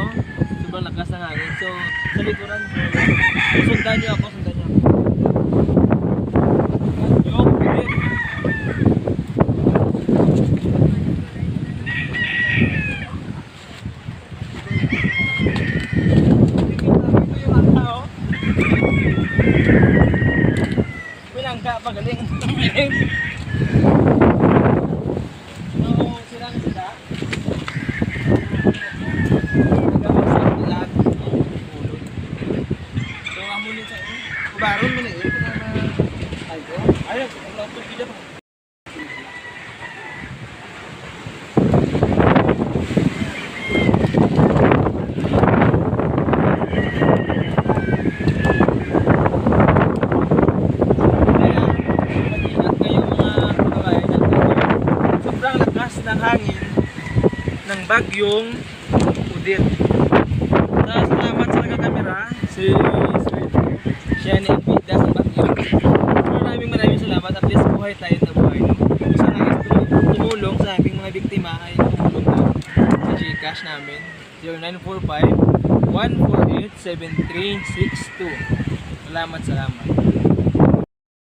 oh. Sobrang lakas ng hangin. So, sa likuran ko, sundan niyo ako, sundan niyo ako. Bilangka, pagaling. Kubaron mo na eh. Ay, ko. Ayun, ang lang ito video. Kaya, mag-ingat kayo mga kababayan natin. Sobrang lakas ng hangin ng bagyong Udit. Sa salamat sa nagkakamera, si siya ni Abida sa bagyo. Maraming maraming salamat at least buhay tayo na buhay. No? Sana guys tum- tumulong sa aming mga biktima ay tumulong na sa Gcash namin 0945 148 7362 Salamat, salamat.